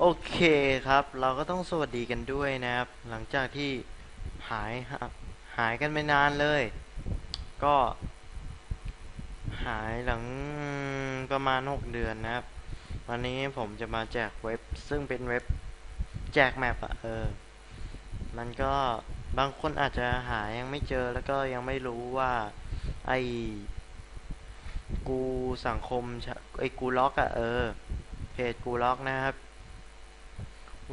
โอเคครับ เราก็ต้องสวัสดีกันด้วยนะครับ หลังจากที่หายหายกันไปนานเลย ก็ หายหลังประมาณ 6 เดือนนะครับ วันนี้ผมจะมาแจกเว็บ ซึ่งเป็นเว็บแจกแมปอะเออ มันก็บางคนอาจจะหายังไม่เจอแล้วก็ยังไม่รู้ว่า ไอ้กูสังคมไอ้กูล็อกอะเออเพจกูล็อกนะครับ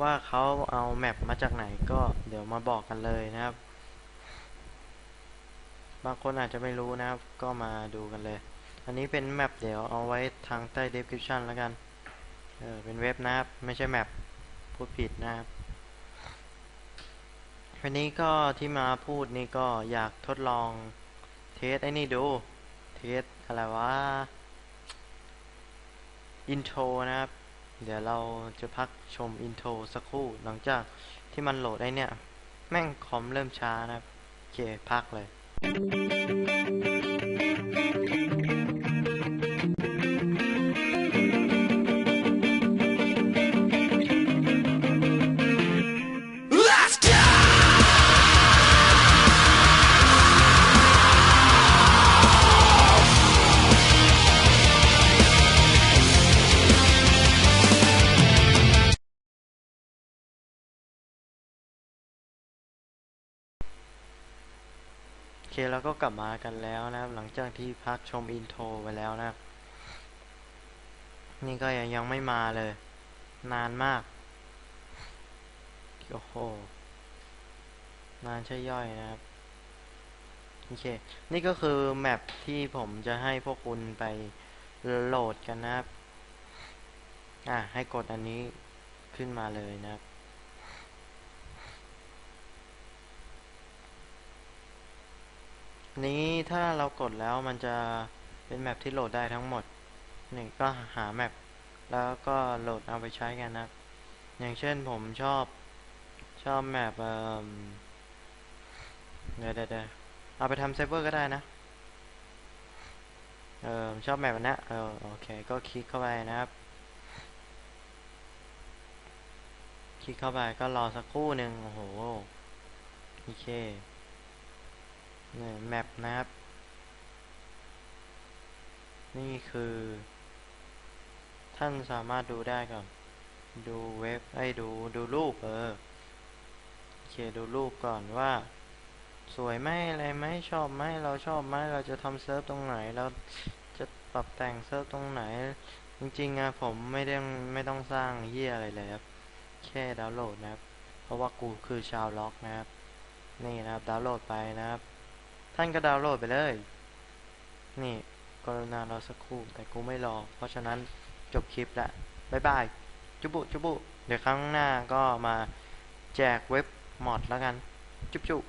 ว่าเขาเอาแมปมาจากไหนก็เดี๋ยวมาบอกกันเลยนะครับ บางคนอาจจะไม่รู้นะครับ ก็มาดูกันเลย อันนี้เป็นแมปเดี๋ยวเอาไว้ทางใต้ description แล้วกัน เออเป็นเว็บนะครับ ไม่ใช่แมปพูดผิดนะครับวันนี้ก็ที่มาพูดนี่ก็อยากทดลองเทสไอ้นี่ดู เทสอะไรวะอินโทรนะครับ เดี๋ยวเราจะพักชมอินโทรสักครู่หลังจากที่มันโหลดได้เนี่ย แม่งคอมเริ่มช้านะครับโอเคพักเลย คเราก็กลับมากันแล้วนะครับ หลังจากที่พักชมอินโทรไปแล้วนะครับ นี่ก็ยังยังไม่มาเลย นานมาก โอ้โห นานใช่ย่อยนะครับ โอเค นี่ก็คือแมปที่ผมจะให้พวกคุณไปโหลดกันนะครับ อะ ให้กดอันนี้ขึ้นมาเลยนะครับ นี้ถ้าเรากดแล้วมันจะเป็นแมปที่โหลดได้ทั้งหมดนี่ก็หาแมปแล้วก็โหลดเอาไปใช้กันนะอย่างเช่นผมชอบชอบแมปเอ่อเดี๋ยวเดี๋ยวเดเอาไปทำเซิร์ฟเวอร์ก็ได้นะเออชอบแมปนนี้เออโอเคก็คลิกเข้าไปนะครับ คลิกเข้าไปก็รอสักครู่หนึ่งโอ้โหโอเค นี่ยแมปนะครับ นี่คือ ท่านสามารถดูได้ก่อน ดูเว็บไอ้ดูดูรูปเออโอเคดูรูปก่อนว่า สวยไหมอะไรไหมชอบไหมเราชอบไหมเราจะทำเซิร์ฟตรงไหน เราจะปรับแต่งเซิร์ฟตรงไหน จริงๆอะผมไม่ได้ไม่ต้องสร้างเฮียอะไรเลยครับ แค่ดาวน์โหลดนะครับ เพราะว่ากูคือชาวล็อกนะครับ นี่นะครับดาวน์โหลดไปนะครับ ท่านก็ดาวน์โหลดไปเลย นี่กรุณารอสักครู่ แต่กูไม่รอ เพราะฉะนั้นจบคลิปละบ๊ายบาย จุบุจุบุ เดี๋ยวครั้งหน้าก็มาแจกเว็บมอดแล้วกัน จุบจุบ